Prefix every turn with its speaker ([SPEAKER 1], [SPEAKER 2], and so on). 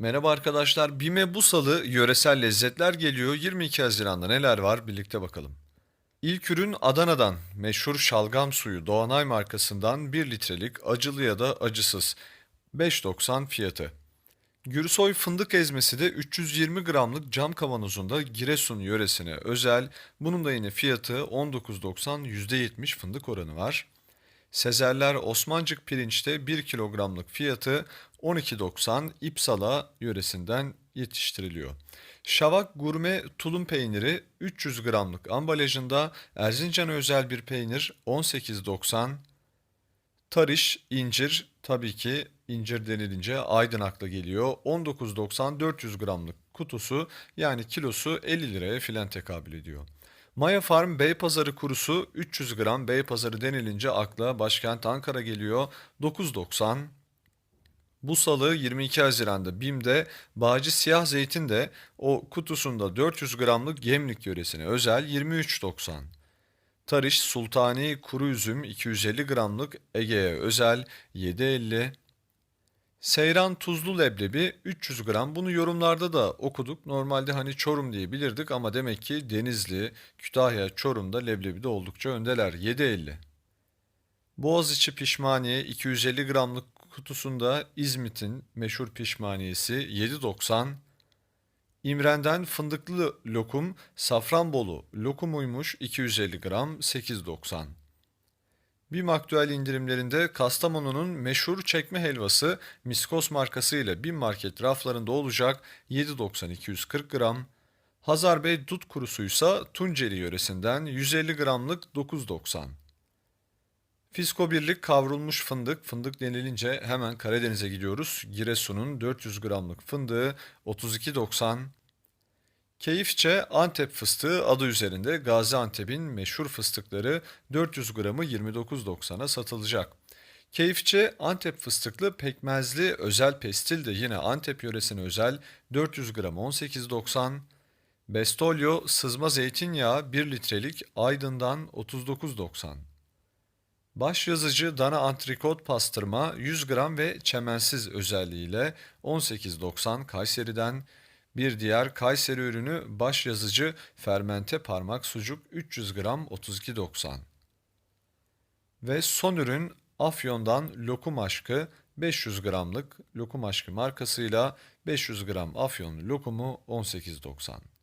[SPEAKER 1] Merhaba arkadaşlar. BİM'e bu salı yöresel lezzetler geliyor. 22 Haziran'da neler var birlikte bakalım. İlk ürün Adana'dan meşhur şalgam suyu Doğanay markasından 1 litrelik acılı ya da acısız 5.90 fiyatı. Gürsoy fındık ezmesi de 320 gramlık cam kavanozunda Giresun yöresine özel. Bunun da yine fiyatı 19.90 %70 fındık oranı var. Sezerler Osmancık pirinçte 1 kilogramlık fiyatı 12.90 İpsala yöresinden yetiştiriliyor. Şavak gurme tulum peyniri 300 gramlık ambalajında Erzincan özel bir peynir 18.90 Tarış, incir tabii ki incir denilince Aydın akla geliyor. 19.90 400 gramlık kutusu yani kilosu 50 liraya filan tekabül ediyor. Maya Farm Beypazarı kurusu 300 gram Beypazarı denilince akla başkent Ankara geliyor. 9.90 bu salı 22 Haziran'da BİM'de Bağcı Siyah Zeytin de o kutusunda 400 gramlık Gemlik yöresine özel 23.90. Tarış Sultani Kuru Üzüm 250 gramlık Ege'ye özel 7.50. Seyran Tuzlu Leblebi 300 gram. Bunu yorumlarda da okuduk. Normalde hani Çorum diye bilirdik ama demek ki Denizli, Kütahya, Çorum'da leblebi de oldukça öndeler. 7.50. Boğaziçi pişmaniye 250 gramlık kutusunda İzmit'in meşhur pişmaniyesi 7.90. İmren'den fındıklı lokum Safranbolu lokumuymuş 250 gram 8.90. BİM aktüel indirimlerinde Kastamonu'nun meşhur çekme helvası Miskos markası ile BİM market raflarında olacak 7.90 240 gram. Hazar Bey dut kurusuysa Tunceli yöresinden 150 gramlık 9.90. Fisko Birlik kavrulmuş fındık. Fındık denilince hemen Karadeniz'e gidiyoruz. Giresun'un 400 gramlık fındığı 32.90. Keyifçe Antep fıstığı adı üzerinde Gaziantep'in meşhur fıstıkları 400 gramı 29.90'a satılacak. Keyifçe Antep fıstıklı pekmezli özel pestil de yine Antep yöresine özel 400 gram 18.90. Bestolyo sızma zeytinyağı 1 litrelik Aydın'dan 39.90. Baş yazıcı dana antrikot pastırma 100 gram ve çemensiz özelliğiyle 18.90 Kayseri'den. Bir diğer Kayseri ürünü baş yazıcı fermente parmak sucuk 300 gram 32.90. Ve son ürün Afyon'dan lokum aşkı 500 gramlık lokum aşkı markasıyla 500 gram afyon lokumu 18.90.